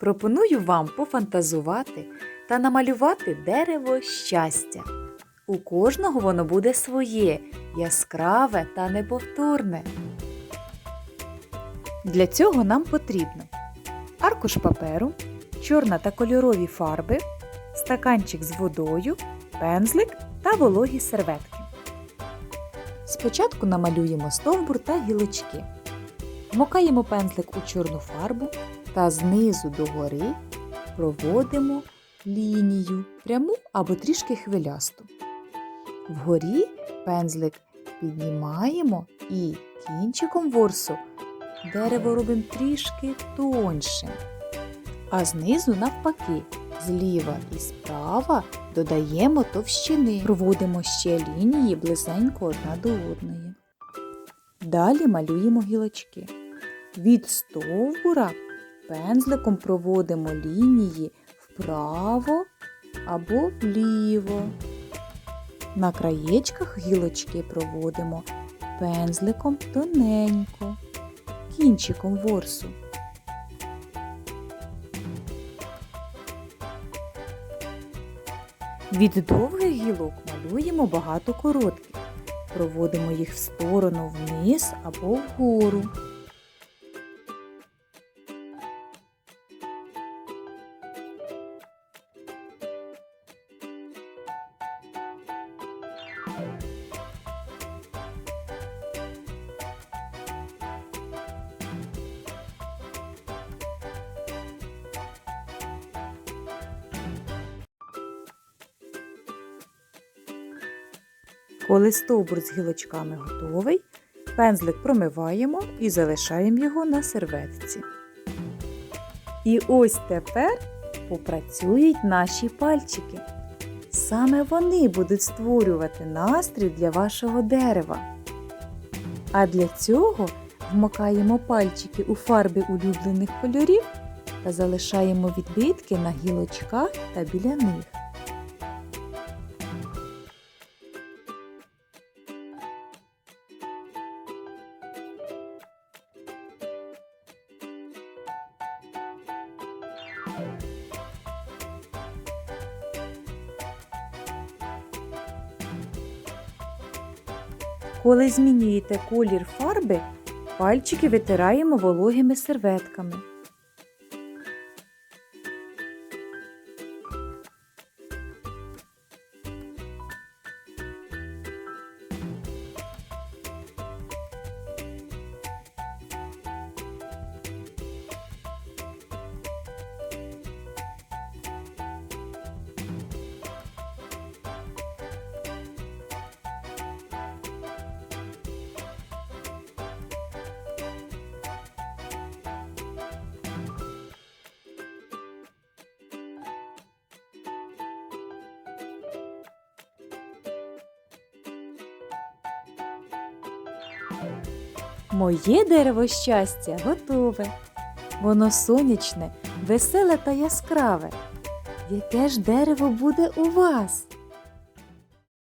Пропоную вам пофантазувати та намалювати дерево щастя. У кожного воно буде своє, яскраве та неповторне. Для цього нам потрібно аркуш паперу, чорна та кольорові фарби, стаканчик з водою, пензлик та вологі серветки. Спочатку намалюємо стовбур та гілочки. Вмокаємо пензлик у чорну фарбу та знизу до гори проводимо лінію пряму або трішки хвилясту. Вгорі пензлик піднімаємо і кінчиком ворсу дерево робимо трішки тоншим. А знизу навпаки, зліва і справа додаємо товщини, проводимо ще лінії близенько одна до одної. Далі малюємо гілочки. Від стовбура пензликом проводимо лінії вправо або вліво. На краєчках гілочки проводимо пензликом тоненько, кінчиком ворсу. Від довгих гілок малюємо багато коротких. Проводимо їх в сторону вниз або вгору. Коли стовбур з гілочками готовий, пензлик промиваємо і залишаємо його на серветці. І ось тепер попрацюють наші пальчики. Саме вони будуть створювати настрій для вашого дерева. А для цього вмикаємо пальчики у фарби улюблених кольорів та залишаємо відбитки на гілочках та біля них. Коли змінюєте колір фарби, пальчики витираємо вологими серветками. Моє дерево щастя готове. Воно сонячне, веселе та яскраве. Яке ж дерево буде у вас?